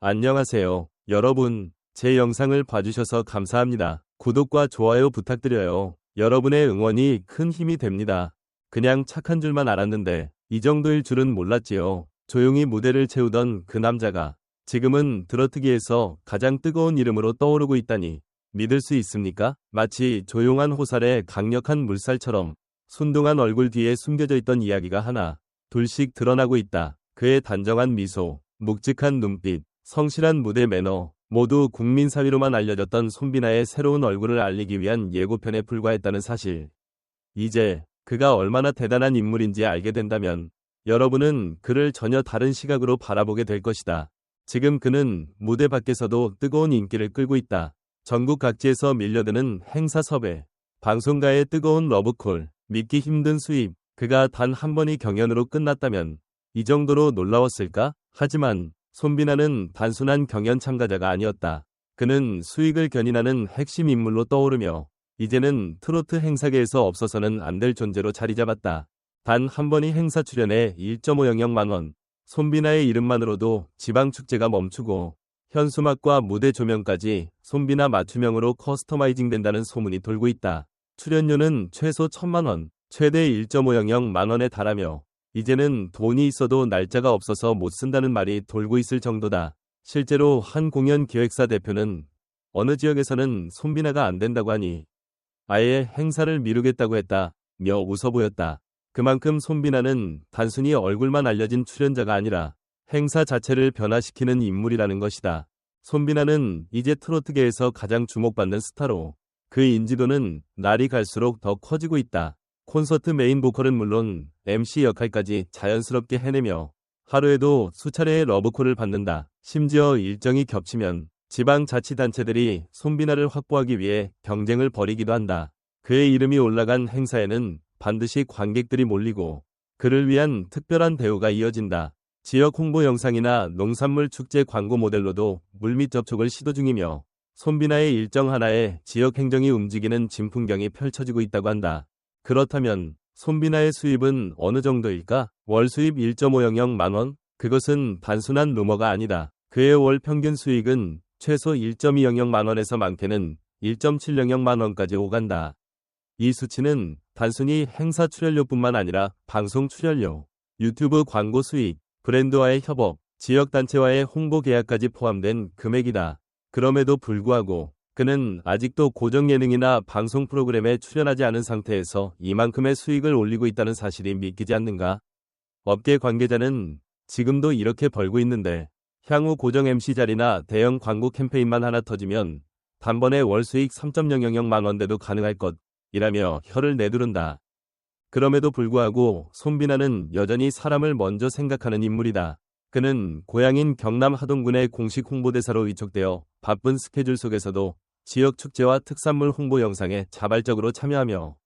안녕하세요. 여러분, 제 영상을 봐주셔서 감사합니다. 구독과 좋아요 부탁드려요. 여러분의 응원이 큰 힘이 됩니다. 그냥 착한 줄만 알았는데 이 정도일 줄은 몰랐지요. 조용히 무대를 채우던 그 남자가 지금은 드러트기에서 가장 뜨거운 이름으로 떠오르고 있다니 믿을 수 있습니까? 마치 조용한 호살의 강력한 물살처럼 순둥한 얼굴 뒤에 숨겨져 있던 이야기가 하나 둘씩 드러나고 있다. 그의 단정한 미소, 묵직한 눈빛, 성실한 무대 매너, 모두 국민 사위로만 알려졌던 손비나의 새로운 얼굴을 알리기 위한 예고편에 불과했다는 사실. 이제 그가 얼마나 대단한 인물인지 알게 된다면 여러분은 그를 전혀 다른 시각으로 바라보게 될 것이다. 지금 그는 무대 밖에서도 뜨거운 인기를 끌고 있다. 전국 각지에서 밀려드는 행사 섭외, 방송가의 뜨거운 러브콜, 믿기 힘든 수입, 그가 단 한 번이 경연으로 끝났다면 이 정도로 놀라웠을까? 하지만 손비나는 단순한 경연 참가자가 아니었다. 그는 수익을 견인하는 핵심 인물로 떠오르며 이제는 트로트 행사계에서 없어서는 안 될 존재로 자리 잡았다. 단 한 번이 행사 출연에 1.5영역만 원. 손비나의 이름만으로도 지방 축제가 멈추고 현수막과 무대 조명까지 손비나 맞춤형으로 커스터마이징 된다는 소문이 돌고 있다. 출연료는 최소 1천만 원, 최대 1.5영역 원에 달하며 이제는 돈이 있어도 날짜가 없어서 못 쓴다는 말이 돌고 있을 정도다. 실제로 한 공연 기획사 대표는 어느 지역에서는 손비나가 안 된다고 하니 아예 행사를 미루겠다고 했다. 며 웃어 보였다. 그만큼 손비나는 단순히 얼굴만 알려진 출연자가 아니라 행사 자체를 변화시키는 인물이라는 것이다. 손비나는 이제 트로트계에서 가장 주목받는 스타로 그 인지도는 날이 갈수록 더 커지고 있다. 콘서트 메인 보컬은 물론 MC 역할까지 자연스럽게 해내며 하루에도 수차례의 러브콜을 받는다. 심지어 일정이 겹치면 지방자치단체들이 손비나를 확보하기 위해 경쟁을 벌이기도 한다. 그의 이름이 올라간 행사에는 반드시 관객들이 몰리고 그를 위한 특별한 대우가 이어진다. 지역 홍보 영상이나 농산물 축제 광고 모델로도 물밑 접촉을 시도 중이며 손비나의 일정 하나에 지역 행정이 움직이는 진풍경이 펼쳐지고 있다고 한다. 그렇다면 손비나의 수입은 어느 정도일까? 월 수입 1.5영영 만원? 그것은 단순한 루머가 아니다. 그의 월 평균 수익은 최소 1.2영영 만원에서 많게는 1.7영영 만원까지 오간다. 이 수치는 단순히 행사 출연료뿐만 아니라 방송 출연료, 유튜브 광고 수익, 브랜드와의 협업, 지역단체와의 홍보 계약까지 포함된 금액이다. 그럼에도 불구하고 그는 아직도 고정 예능이나 방송 프로그램에 출연하지 않은 상태에서 이만큼의 수익을 올리고 있다는 사실이 믿기지 않는가? 업계 관계자는 지금도 이렇게 벌고 있는데 향후 고정 MC 자리나 대형 광고 캠페인만 하나 터지면 단번에 월 수익 3.000만 원대도 가능할 것이라며 혀를 내두른다. 그럼에도 불구하고 손비나는 여전히 사람을 먼저 생각하는 인물이다. 그는 고향인 경남 하동군의 공식 홍보대사로 위촉되어 바쁜 스케줄 속에서도 지역 축제와 특산물 홍보 영상에 자발적으로 참여하며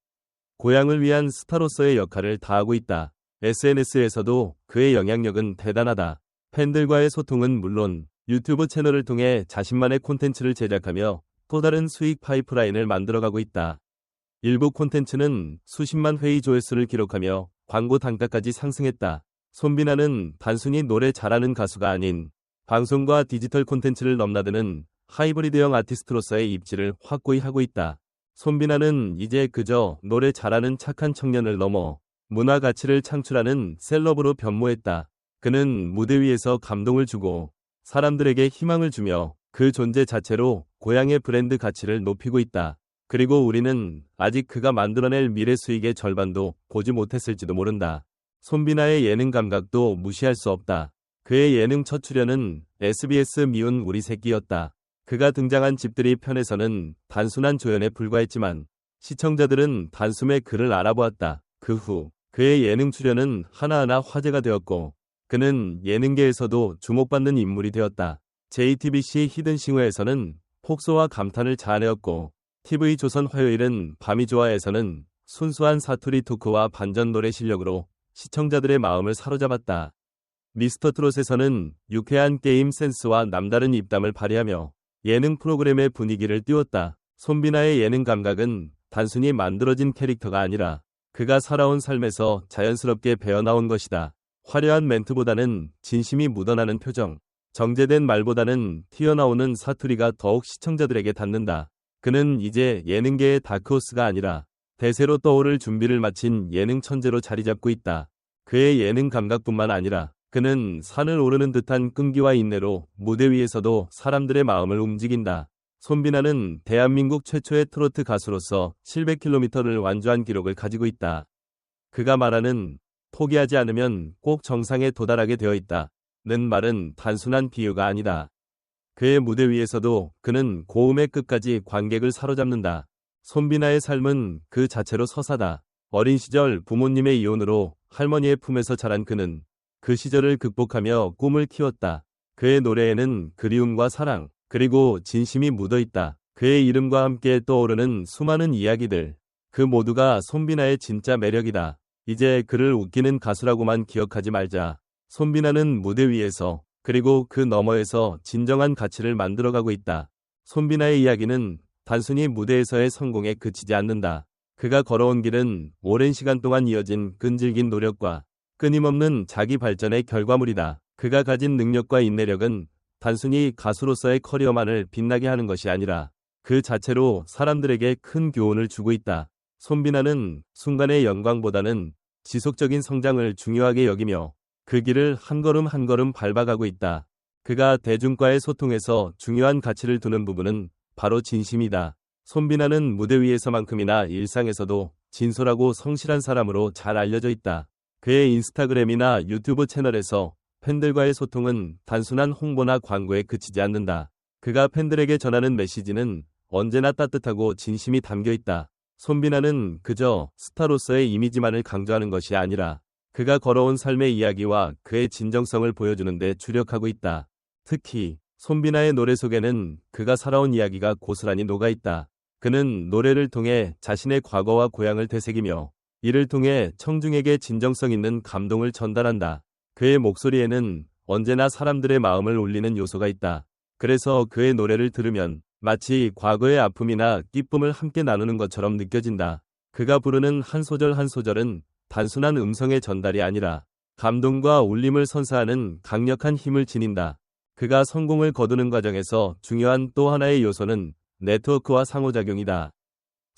고향을 위한 스타로서의 역할을 다하고 있다. SNS에서도 그의 영향력은 대단하다. 팬들과의 소통은 물론 유튜브 채널을 통해 자신만의 콘텐츠를 제작하며 또 다른 수익 파이프라인을 만들어가고 있다. 일부 콘텐츠는 수십만 회의 조회수를 기록하며 광고 단가까지 상승했다. 손비나는 단순히 노래 잘하는 가수가 아닌 방송과 디지털 콘텐츠를 넘나드는 하이브리드형 아티스트로서의 입지를 확고히 하고 있다. 손비나는 이제 그저 노래 잘하는 착한 청년을 넘어 문화 가치를 창출하는 셀럽으로 변모했다. 그는 무대 위에서 감동을 주고 사람들에게 희망을 주며 그 존재 자체로 고향의 브랜드 가치를 높이고 있다. 그리고 우리는 아직 그가 만들어낼 미래 수익의 절반도 보지 못했을지도 모른다. 손비나의 예능 감각도 무시할 수 없다. 그의 예능 첫 출연은 SBS 미운 우리 새끼였다. 그가 등장한 집들이 편에서는 단순한 조연에 불과했지만 시청자들은 단숨에 그를 알아보았다. 그 후 그의 예능 출연은 하나하나 화제가 되었고 그는 예능계에서도 주목받는 인물이 되었다. JTBC 히든싱어에서는 폭소와 감탄을 자아내었고 TV조선 화요일은 밤이 좋아에서는 순수한 사투리 토크와 반전 노래 실력으로 시청자들의 마음을 사로잡았다. 미스터 트롯에서는 유쾌한 게임 센스와 남다른 입담을 발휘하며 예능 프로그램의 분위기를 띄웠다. 손비나의 예능 감각은 단순히 만들어진 캐릭터가 아니라 그가 살아온 삶에서 자연스럽게 배어나온 것이다. 화려한 멘트보다는 진심이 묻어나는 표정, 정제된 말보다는 튀어나오는 사투리가 더욱 시청자들에게 닿는다. 그는 이제 예능계의 다크호스가 아니라 대세로 떠오를 준비를 마친 예능 천재로 자리 잡고 있다. 그의 예능 감각뿐만 아니라 그는 산을 오르는 듯한 끈기와 인내로 무대 위에서도 사람들의 마음을 움직인다. 손비나는 대한민국 최초의 트로트 가수로서 700km를 완주한 기록을 가지고 있다. 그가 말하는 포기하지 않으면 꼭 정상에 도달하게 되어 있다. 는 말은 단순한 비유가 아니다. 그의 무대 위에서도 그는 고음의 끝까지 관객을 사로잡는다. 손비나의 삶은 그 자체로 서사다. 어린 시절 부모님의 이혼으로 할머니의 품에서 자란 그는 그 시절을 극복하며 꿈을 키웠다. 그의 노래에는 그리움과 사랑, 그리고 진심이 묻어 있다. 그의 이름과 함께 떠오르는 수많은 이야기들. 그 모두가 손비나의 진짜 매력이다. 이제 그를 웃기는 가수라고만 기억하지 말자. 손비나는 무대 위에서 그리고 그 너머에서 진정한 가치를 만들어가고 있다. 손비나의 이야기는 단순히 무대에서의 성공에 그치지 않는다. 그가 걸어온 길은 오랜 시간 동안 이어진 끈질긴 노력과 끊임없는 자기 발전의 결과물이다. 그가 가진 능력과 인내력은 단순히 가수로서의 커리어만을 빛나게 하는 것이 아니라 그 자체로 사람들에게 큰 교훈을 주고 있다. 손비나는 순간의 영광보다는 지속적인 성장을 중요하게 여기며 그 길을 한 걸음 한 걸음 밟아가고 있다. 그가 대중과의 소통에서 중요한 가치를 두는 부분은 바로 진심이다. 손비나는 무대 위에서만큼이나 일상에서도 진솔하고 성실한 사람으로 잘 알려져 있다. 그의 인스타그램이나 유튜브 채널에서 팬들과의 소통은 단순한 홍보나 광고에 그치지 않는다. 그가 팬들에게 전하는 메시지는 언제나 따뜻하고 진심이 담겨 있다. 손비나는 그저 스타로서의 이미지만을 강조하는 것이 아니라 그가 걸어온 삶의 이야기와 그의 진정성을 보여주는 데 주력하고 있다. 특히 손비나의 노래 속에는 그가 살아온 이야기가 고스란히 녹아 있다. 그는 노래를 통해 자신의 과거와 고향을 되새기며 이를 통해 청중에게 진정성 있는 감동을 전달한다. 그의 목소리에는 언제나 사람들의 마음을 울리는 요소가 있다. 그래서 그의 노래를 들으면 마치 과거의 아픔이나 기쁨을 함께 나누는 것처럼 느껴진다. 그가 부르는 한 소절 한 소절은 단순한 음성의 전달이 아니라 감동과 울림을 선사하는 강력한 힘을 지닌다. 그가 성공을 거두는 과정에서 중요한 또 하나의 요소는 네트워크와 상호작용이다.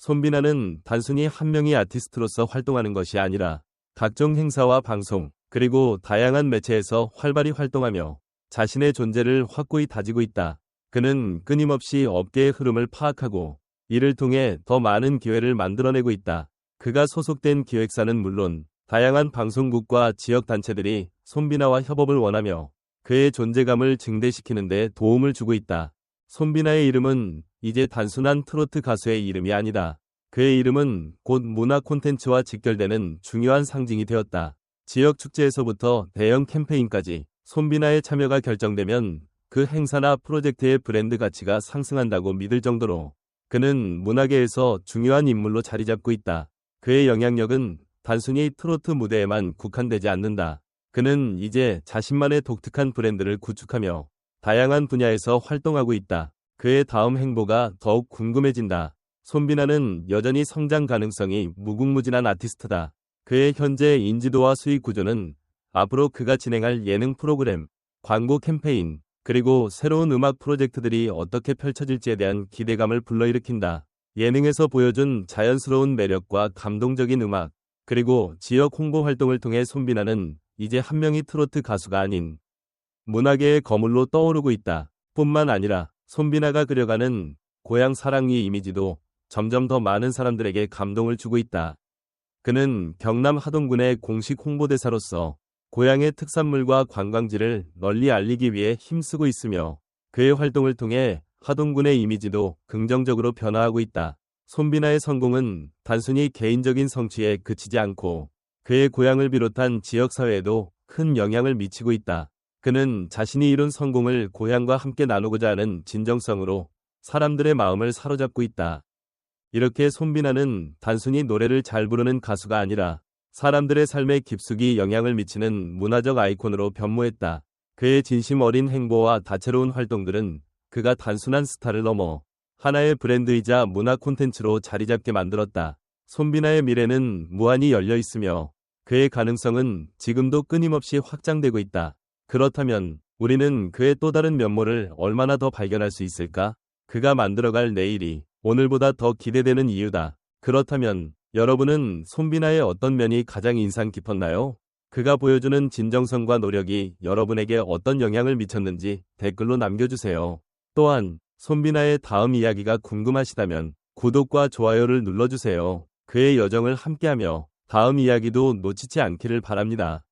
손비나는 단순히 한 명의 아티스트로서 활동하는 것이 아니라 각종 행사와 방송, 그리고 다양한 매체에서 활발히 활동하며 자신의 존재를 확고히 다지고 있다. 그는 끊임없이 업계의 흐름을 파악하고 이를 통해 더 많은 기회를 만들어내고 있다. 그가 소속된 기획사는 물론 다양한 방송국과 지역 단체들이 손비나와 협업을 원하며 그의 존재감을 증대시키는 데 도움을 주고 있다. 손비나의 이름은 이제 단순한 트로트 가수의 이름이 아니다. 그의 이름은 곧 문화 콘텐츠와 직결되는 중요한 상징이 되었다. 지역 축제에서부터 대형 캠페인까지 손비나의 참여가 결정되면 그 행사나 프로젝트의 브랜드 가치가 상승한다고 믿을 정도로 그는 문화계에서 중요한 인물로 자리 잡고 있다. 그의 영향력은 단순히 트로트 무대에만 국한되지 않는다. 그는 이제 자신만의 독특한 브랜드를 구축하며 다양한 분야에서 활동하고 있다. 그의 다음 행보가 더욱 궁금해진다. 손비나는 여전히 성장 가능성이 무궁무진한 아티스트다. 그의 현재 인지도와 수익 구조는 앞으로 그가 진행할 예능 프로그램, 광고 캠페인, 그리고 새로운 음악 프로젝트들이 어떻게 펼쳐질지에 대한 기대감을 불러일으킨다. 예능에서 보여준 자연스러운 매력과 감동적인 음악, 그리고 지역 홍보 활동을 통해 손비나는 이제 한 명의 트로트 가수가 아닌 문화계의 거물로 떠오르고 있다. 뿐만 아니라 손비나가 그려가는 고향 사랑의 이미지도 점점 더 많은 사람들에게 감동을 주고 있다. 그는 경남 하동군의 공식 홍보대사로서 고향의 특산물과 관광지를 널리 알리기 위해 힘쓰고 있으며 그의 활동을 통해 하동군의 이미지도 긍정적으로 변화하고 있다. 손비나의 성공은 단순히 개인적인 성취에 그치지 않고 그의 고향을 비롯한 지역사회에도 큰 영향을 미치고 있다. 그는 자신이 이룬 성공을 고향과 함께 나누고자 하는 진정성으로 사람들의 마음을 사로잡고 있다. 이렇게 손비나는 단순히 노래를 잘 부르는 가수가 아니라 사람들의 삶에 깊숙이 영향을 미치는 문화적 아이콘으로 변모했다. 그의 진심 어린 행보와 다채로운 활동들은 그가 단순한 스타를 넘어 하나의 브랜드이자 문화 콘텐츠로 자리 잡게 만들었다. 손비나의 미래는 무한히 열려 있으며 그의 가능성은 지금도 끊임없이 확장되고 있다. 그렇다면 우리는 그의 또 다른 면모를 얼마나 더 발견할 수 있을까? 그가 만들어갈 내일이 오늘보다 더 기대되는 이유다. 그렇다면 여러분은 손비나의 어떤 면이 가장 인상 깊었나요? 그가 보여주는 진정성과 노력이 여러분에게 어떤 영향을 미쳤는지 댓글로 남겨주세요. 또한 손비나의 다음 이야기가 궁금하시다면 구독과 좋아요를 눌러주세요. 그의 여정을 함께하며 다음 이야기도 놓치지 않기를 바랍니다.